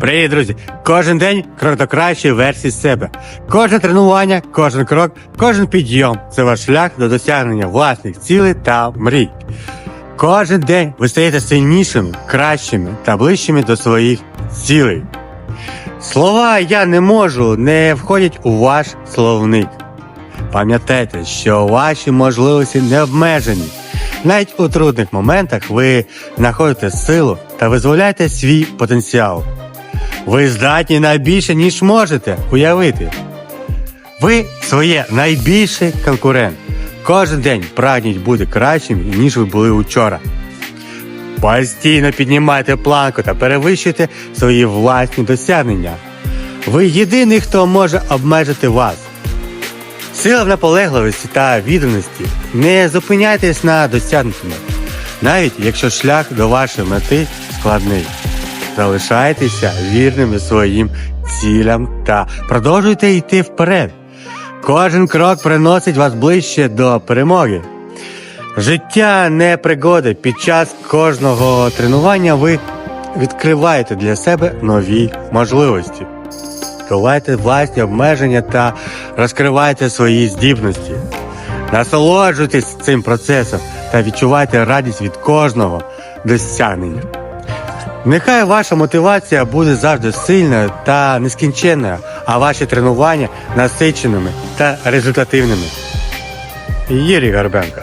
Привіт, друзі! Кожен день крок до кращої версії себе. Кожне тренування, кожен крок, кожен підйом це ваш шлях до досягнення власних цілей та мрій. Кожен день ви стаєте сильнішими, кращими та ближчими до своїх цілей. Слова я не можу не входять у ваш словник. Пам'ятайте, що ваші можливості не обмежені. Навіть у трудних моментах ви знаходите силу та визволяєте свій потенціал. Ви здатні на більше, ніж можете уявити. Ви своє найбільший конкурент. Кожен день прагніть бути кращим, ніж ви були учора. Постійно піднімайте планку та перевищуйте свої власні досягнення. Ви єдиний, хто може обмежити вас. Сила в наполегливості та відданості. Не зупиняйтесь на досягнутому, навіть якщо шлях до вашої мети складний. Залишайтеся вірними своїм цілям та продовжуйте йти вперед. Кожен крок приносить вас ближче до перемоги. Життя не пригоди. Під час кожного тренування ви відкриваєте для себе нові можливості. Долайте власні обмеження та розкривайте свої здібності. Насолоджуйтесь цим процесом та відчувайте радість від кожного досягнення. Нехай ваша мотивація буде завжди сильною та нескінченною, а ваші тренування насиченими та результативними. Юрій Гарбенко